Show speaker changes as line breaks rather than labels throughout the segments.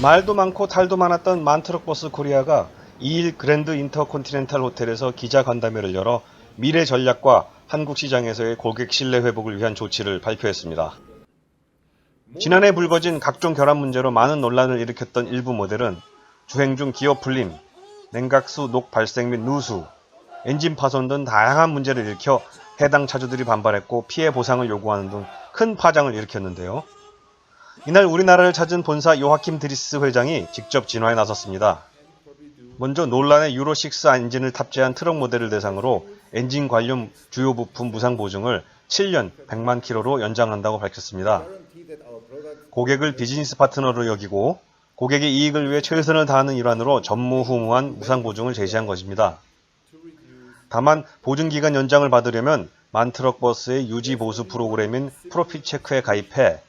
말도 많고 탈도 많았던 만트럭버스 코리아가 2일 그랜드 인터콘티넨탈 호텔에서 기자 간담회를 열어 미래 전략과 한국 시장에서의 고객 신뢰 회복을 위한 조치를 발표했습니다. 지난해 불거진 각종 결함 문제로 많은 논란을 일으켰던 일부 모델은 주행 중 기어 풀림, 냉각수 녹 발생 및 누수, 엔진 파손 등 다양한 문제를 일으켜 해당 차주들이 반발했고 피해 보상을 요구하는 등 큰 파장을 일으켰는데요. 이날 우리나라를 찾은 본사 요하킴 드리스 회장이 직접 진화에 나섰습니다. 먼저 논란의 유로6 엔진을 탑재한 트럭 모델을 대상으로 엔진 관련 주요 부품 무상 보증을 7년 100만 킬로로 연장한다고 밝혔습니다. 고객을 비즈니스 파트너로 여기고 고객의 이익을 위해 최선을 다하는 일환으로 전무후무한 무상 보증을 제시한 것입니다. 다만 보증 기간 연장을 받으려면 만트럭 버스의 유지 보수 프로그램인 프로핏 체크에 가입해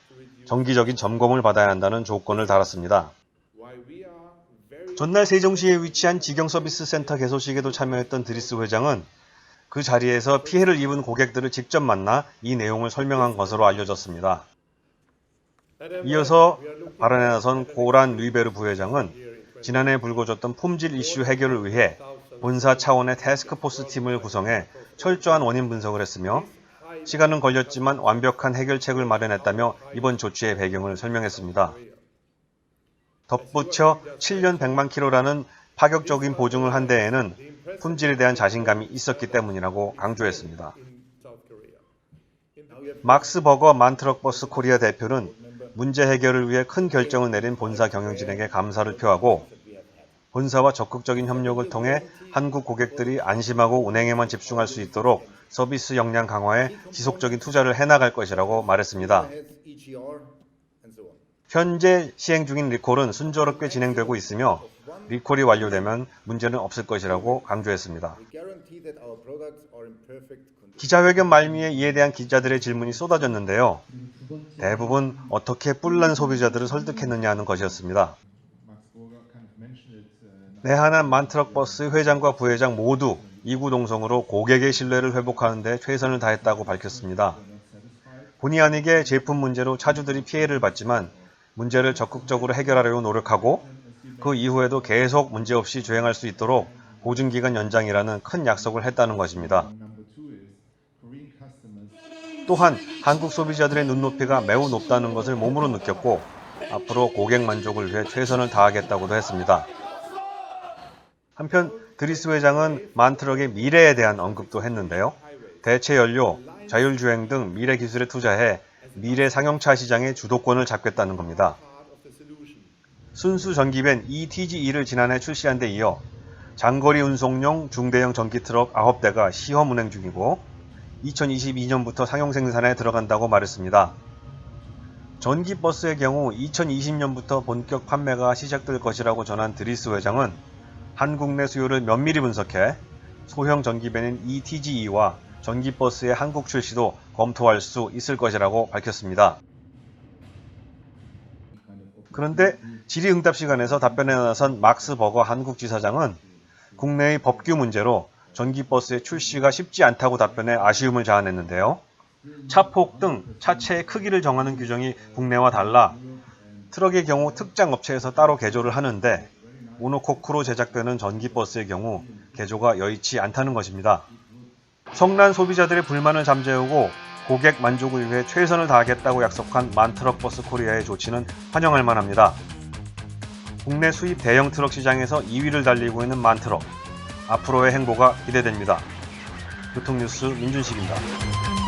정기적인 점검을 받아야 한다는 조건을 달았습니다. 전날 세종시에 위치한 직영 서비스 센터 개소식에도 참여했던 드리스 회장은 그 자리에서 피해를 입은 고객들을 직접 만나 이 내용을 설명한 것으로 알려졌습니다. 이어서 발언에 나선 고란 루이베르 부회장은 지난해 불거졌던 품질 이슈 해결을 위해 본사 차원의 태스크포스 팀을 구성해 철저한 원인 분석을 했으며 시간은 걸렸지만 완벽한 해결책을 마련했다며 이번 조치의 배경을 설명했습니다. 덧붙여 7년 100만 킬로라는 파격적인 보증을 한 데에는 품질에 대한 자신감이 있었기 때문이라고 강조했습니다. 막스 버거 만트럭버스 코리아 대표는 문제 해결을 위해 큰 결정을 내린 본사 경영진에게 감사를 표하고 본사와 적극적인 협력을 통해 한국 고객들이 안심하고 운행에만 집중할 수 있도록 서비스 역량 강화에 지속적인 투자를 해나갈 것이라고 말했습니다. 현재 시행 중인 리콜은 순조롭게 진행되고 있으며 리콜이 완료되면 문제는 없을 것이라고 강조했습니다. 기자회견 말미에 이에 대한 기자들의 질문이 쏟아졌는데요. 대부분 어떻게 뿔난 소비자들을 설득했느냐 하는 것이었습니다. 내한한 만트럭버스 회장과 부회장 모두 이구동성으로 고객의 신뢰를 회복하는 데 최선을 다했다고 밝혔습니다. 본의 아니게 제품 문제로 차주들이 피해를 봤지만 문제를 적극적으로 해결하려고 노력하고 그 이후에도 계속 문제없이 주행할 수 있도록 보증기간 연장이라는 큰 약속을 했다는 것입니다. 또한 한국 소비자들의 눈높이가 매우 높다는 것을 몸으로 느꼈고 앞으로 고객 만족을 위해 최선을 다하겠다고도 했습니다. 한편 드리스 회장은 만트럭의 미래에 대한 언급도 했는데요. 대체 연료, 자율주행 등 미래 기술에 투자해 미래 상용차 시장의 주도권을 잡겠다는 겁니다. 순수 전기벤 ETG2를 지난해 출시한 데 이어 장거리 운송용 중대형 전기 트럭 9대가 시험 운행 중이고 2022년부터 상용 생산에 들어간다고 말했습니다. 전기 버스의 경우 2020년부터 본격 판매가 시작될 것이라고 전한 드리스 회장은 한국 내 수요를 면밀히 분석해 소형 전기벤인 ETG2와 전기버스의 한국 출시도 검토할 수 있을 것이라고 밝혔습니다. 그런데 질의응답 시간에서 답변에 나선 막스 버거 한국 지사장은 국내의 법규 문제로 전기버스의 출시가 쉽지 않다고 답변해 아쉬움을 자아냈는데요. 차폭 등 차체의 크기를 정하는 규정이 국내와 달라 트럭의 경우 특장 업체에서 따로 개조를 하는데 모노코크로 제작되는 전기버스의 경우 개조가 여의치 않다는 것입니다. 성난 소비자들의 불만을 잠재우고 고객 만족을 위해 최선을 다하겠다고 약속한 만트럭버스 코리아의 조치는 환영할 만합니다. 국내 수입 대형 트럭 시장에서 2위를 달리고 있는 만트럭. 앞으로의 행보가 기대됩니다. 교통뉴스 민준식입니다.